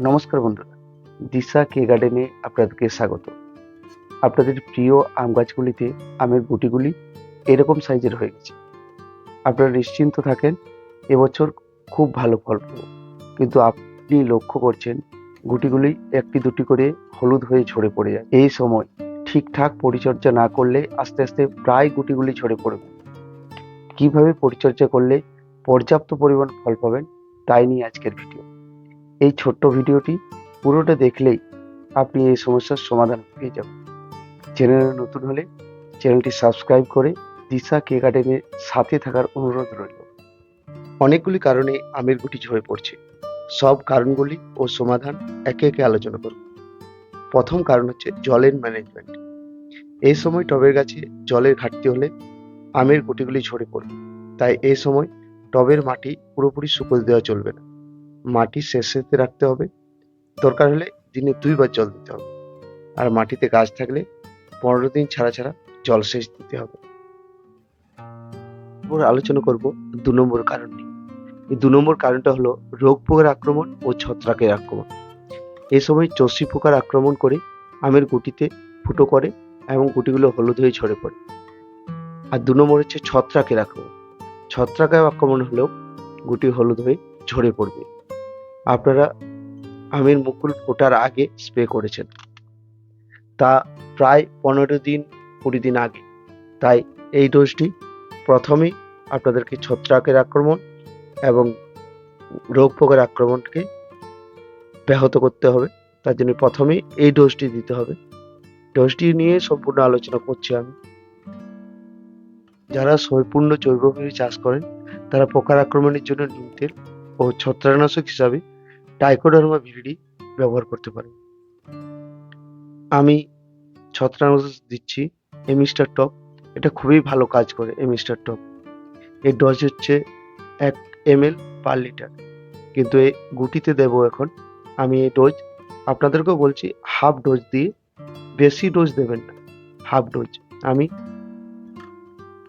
নমস্কার বন্ধুরা, দিশা কে গার্ডেনে আপনাদেরকে স্বাগত। আপনাদের প্রিয় আম গাছগুলিতে আমের গুটিগুলি এরকম সাইজের হয়ে গেছে। আপনারা নিশ্চিন্ত থাকেন, এবছর খুব ভালো ফল পাবো। কিন্তু আপনি লক্ষ্য করছেন, গুটিগুলি একটি দুটি করে হলুদ হয়ে ঝরে পড়ে যায়। এই সময় ঠিকঠাক পরিচর্যা না করলে আস্তে আস্তে প্রায় গুটিগুলি ঝরে পড়বে। কীভাবে পরিচর্যা করলে পর্যাপ্ত পরিমাণ ফল পাবেন, তাই নিয়ে আজকের ভিডিও। এই ছোট্ট ভিডিওটি পুরোটা দেখলেই আপনি এই সমস্যার সমাধান পেয়ে যাবেন। চ্যানেলে নতুন হলে চ্যানেলটি সাবস্ক্রাইব করে দিশা কে গার্ডেনের সাথে থাকার অনুরোধ রইল। অনেকগুলি কারণে আমের গুটি ঝরে পড়ছে। সব কারণগুলি ও সমাধান একে একে আলোচনা করব। প্রথম কারণ হচ্ছে জলের ম্যানেজমেন্ট। এই সময় টবের গাছে জলের ঘাটতি হলে আমের গুটিগুলি ঝরে পড়বে। তাই এই সময় টবের মাটি পুরোপুরি শুকোতে দেওয়া চলবে না। মাটি শেষেতে রাখতে হবে। দরকার হলে দিনে দুইবার জল দিতে হবে। আর মাটিতে গাছ থাকলে পনেরো দিন ছাড়া ছাড়া জল সেচ দিতে হবে। আলোচনা করব দু নম্বর কারণ নিয়ে। এই দু নম্বর কারণটা হলো রোগ পোকার আক্রমণ ও ছত্রাকের আক্রমণ। এ সময় চষি পোকার আক্রমণ করে আমের গুটিতে ফুটো করে এবং গুটিগুলো হলুদ হয়ে ঝরে পড়ে। আর দু নম্বর হচ্ছে ছত্রাকের আক্রমণ। ছত্রাকের আক্রমণ হলেও গুটি হলুদ হয়ে ঝরে পড়বে। আপনারা আমের মুকুল ফোটার আগে স্প্রে করেছেন। তা প্রায় পনেরো দিন, কুড়ি দিন আগে। তাই এই ডোজটি প্রথমেই আপনাদেরকে ছত্রাকের আক্রমণ এবং রোগ পোকার আক্রমণকে ব্যাহত করতে হবে। তার জন্য প্রথমেই এই ডোজটি দিতে হবে। ডোজটি নিয়ে সম্পূর্ণ আলোচনা করছি আমি। যারা সম্পূর্ণ জৈবভাবে চাষ করেন, তারা পোকার আক্রমণের জন্য নিম তেল ও ছত্রাকনাশক হিসাবে টাইকোডার্মা ভিরিডি ব্যবহার করতে পারেন আমি ছত্রাকনাশক দিচ্ছি এমিস্টার টপ। এটা খুবই ভালো কাজ করে এমিস্টার টপ। এর ডোজ হচ্ছে এক এম এল পার লিটার। কিন্তু এই গুটিতে দেব এখন। আমি এই ডোজ আপনাদেরকেও বলছি, হাফ ডোজ দিয়ে বেশি ডোজ দেবেন না। Half dose. আমি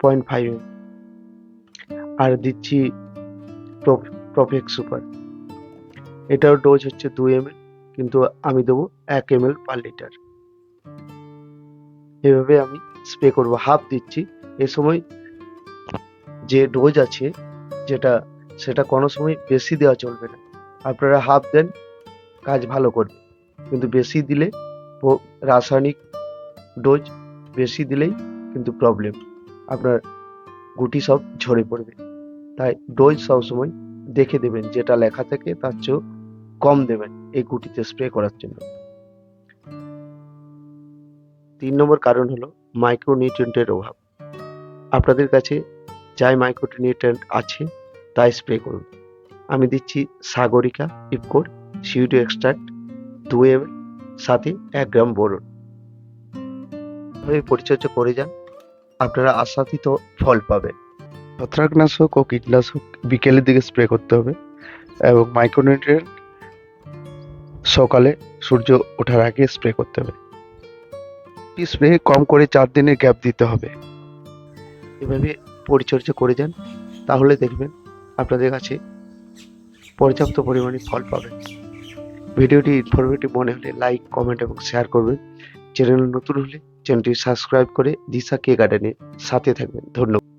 পয়েন্ট ফাইভ আর দিচ্ছি প্রফেক্ট সুপার। এটার ডোজ হচ্ছে দুই এম কিন্তু আমি দেবো এক এম পার লিটার এভাবে আমি স্প্রে করব হাফ দিচ্ছি। এ সময় যে ডোজ আছে, যেটা, সেটা কোনো সময় বেশি দেওয়া চলবে না। আপনারা হাফ দেন, কাজ ভালো করবে। কিন্তু বেশি দিলে রাসায়নিক ডোজ বেশি দিলেই কিন্তু প্রবলেম আপনার গুটি সব ঝরে পড়বে। তাই ডোজ সবসময় দেখে দেবেন, যেটা লেখা থাকে তার চেয়েও কম দেবেন এই গুটিতে স্প্রে করার জন্য। তিন নম্বর কারণ হলো মাইক্রোনিউট্রিয়েন্টের অভাব। আপনাদের কাছে যাই মাইক্রোনিউট্রিয়েন্ট আছে, তাই স্প্রে করুন। আমি দিচ্ছি সাগরিকা ইপকোর সিউডো এক্সট্রাক্ট দু এম সাথে এক গ্রাম বোরন। পরিচর্যা করে যান, আপনারা আশাতীত ফল পাবেন। ছত্রাকনাশক ও কীটনাশক বিকেলের দিকে স্প্রে করতে হবে এবং মাইক্রোনিউট্রিয়েন্ট সকালে সূর্য ওঠার আগে স্প্রে করতে হবে। স্প্রে কম করে চার দিনের গ্যাপ দিতে হবে। এভাবে পরিচর্যা করে যান, তাহলে দেখবেন আপনাদের কাছে পর্যাপ্ত পরিমাণে ফল পাবেন। ভিডিওটি ইনফরমেটিভ মনে হলে লাইক কমেন্ট এবং শেয়ার করবেন। চ্যানেল নতুন হলে চ্যানেলটি সাবস্ক্রাইব করে দিশা কে গার্ডেনের সাথে থাকবেন। ধন্যবাদ।